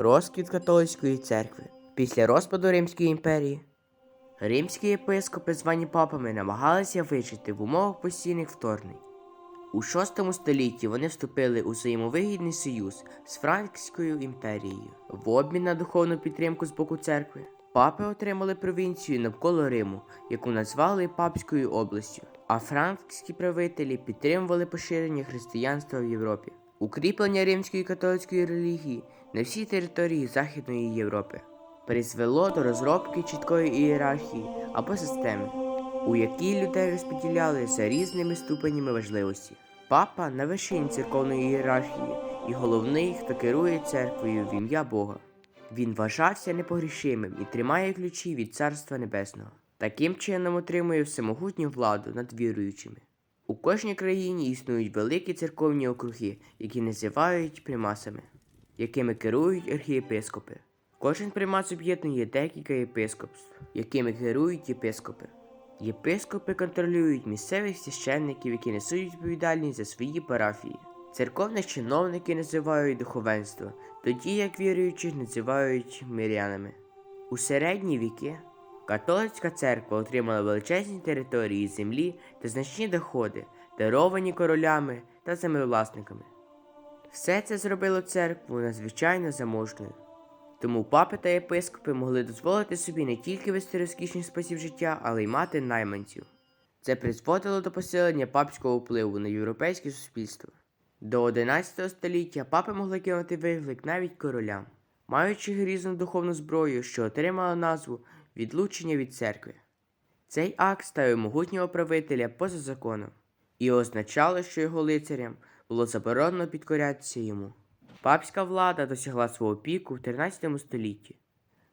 Розквіт католицької церкви. Після розпаду Римської імперії римські єпископи, звані папами, намагалися вижити в умовах постійних вторгнень. У VI столітті вони вступили у взаємовигідний союз з Франкською імперією. В обмін на духовну підтримку з боку церкви папи отримали провінцію навколо Риму, яку назвали Папською областю, а франкські правителі підтримували поширення християнства в Європі, укріплення римської католицької релігії на всій території Західної Європи призвело до розробки чіткої ієрархії або системи, у якій людей розподіляли за різними ступенями важливості. Папа на вершині церковної ієрархії і головний, хто керує церквою в ім'я Бога. Він вважався непогрішимим і тримає ключі від Царства Небесного. Таким чином отримує всемогутню владу над віруючими. У кожній країні існують великі церковні округи, які називають примасами, якими керують архієпископи. Кожен примас об'єднує декілька єпископств, якими керують єпископи. Єпископи контролюють місцевих священників, які несуть відповідальність за свої парафії. Церковних чиновники називають духовенство, тоді як віруючих називають мирянами. У середні віки католицька церква отримала величезні території землі та значні доходи, даровані королями та землевласниками. Все це зробило церкву надзвичайно заможною. Тому папи та єпископи могли дозволити собі не тільки вести розкішний спосіб життя, але й мати найманців. Це призводило до посилення папського впливу на європейське суспільство. До 11 століття папи могли кинути виклик навіть королям, маючи грізну духовну зброю, що отримала назву відлучення від церкви. Цей акт ставив могутнього правителя поза законом і означало, що його лицарям було заборонено підкорятися йому. Папська влада досягла свого піку в 13 столітті,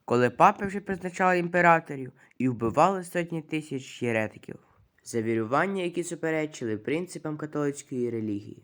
коли папи вже призначали імператорів і вбивали сотні тисяч єретиків за вірування, які суперечили принципам католицької релігії.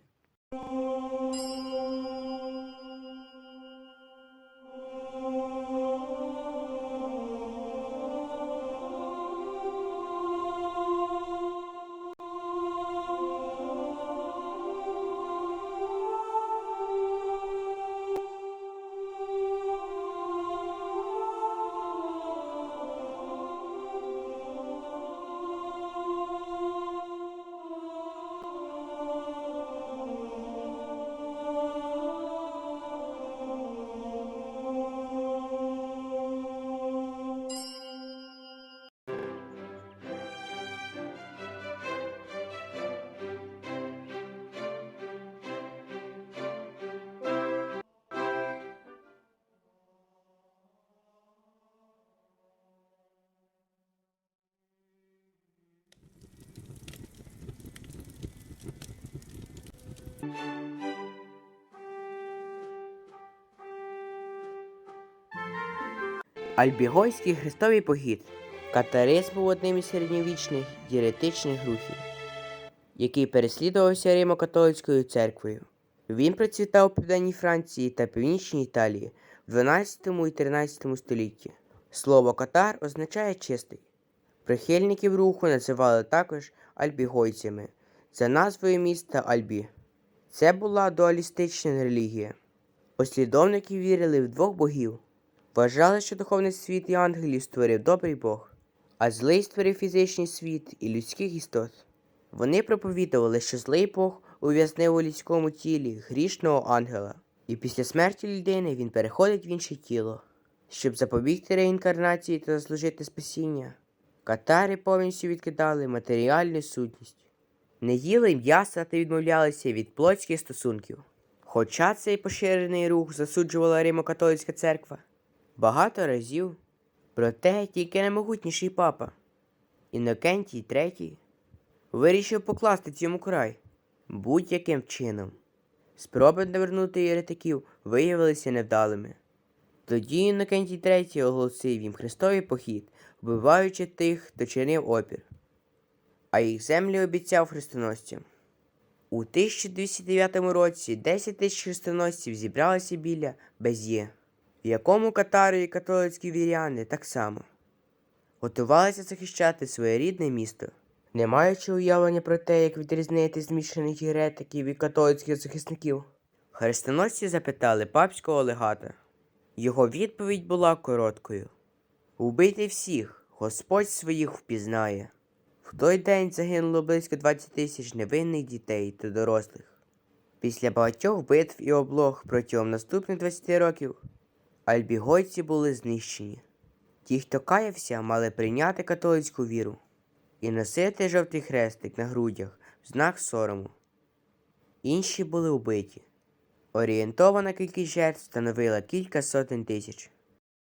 Альбігойський хрестовий похід. Катаризм був одним із середньовічних єретичних рухів, який переслідувався Римо-католицькою церквою. Він процвітав у південній Франції та північній Італії в 12 і 13 столітті. Слово катар означає чистий. Прихильників руху називали також альбігойцями за назвою міста Альбі. Це була дуалістична релігія. Послідовники вірили в двох богів. Вважали, що духовний світ і ангелів створив добрий Бог, а злий створив фізичний світ і людських істот. Вони проповідували, що злий Бог ув'язнив у людському тілі грішного ангела, і після смерті людини він переходить в інше тіло, щоб запобігти реінкарнації та заслужити спасіння. Катари повністю відкидали матеріальну сутність, не їли м'яса та відмовлялися від плотських стосунків. Хоча цей поширений рух засуджувала Римо-католицька церква багато разів, проте тільки наймогутніший папа Інокентій III вирішив покласти цьому край будь-яким чином. Спроби навернути єретиків виявилися невдалими. Тоді Інокентій III оголосив їм хрестовий похід, вбиваючи тих, хто чинив опір, а їх землі обіцяв хрестоносцям. У 1209 році 10 тисяч хрестоносців зібралися біля Без'є, в якому катари і католицькі віряни так само готувалися захищати своє рідне місто, не маючи уявлення про те, як відрізнити змішаних єретиків і католицьких захисників. Хрестоносці запитали папського легата, Його відповідь була короткою: Убити всіх, Господь своїх впізнає. В той день загинуло близько 20 тисяч невинних дітей та дорослих. Після багатьох битв і облог протягом наступних 20 років альбігойці були знищені. Ті, хто каявся, мали прийняти католицьку віру і носити жовтий хрестик на грудях в знак сорому. Інші були вбиті. Орієнтована кількість жертв становила кілька сотень тисяч.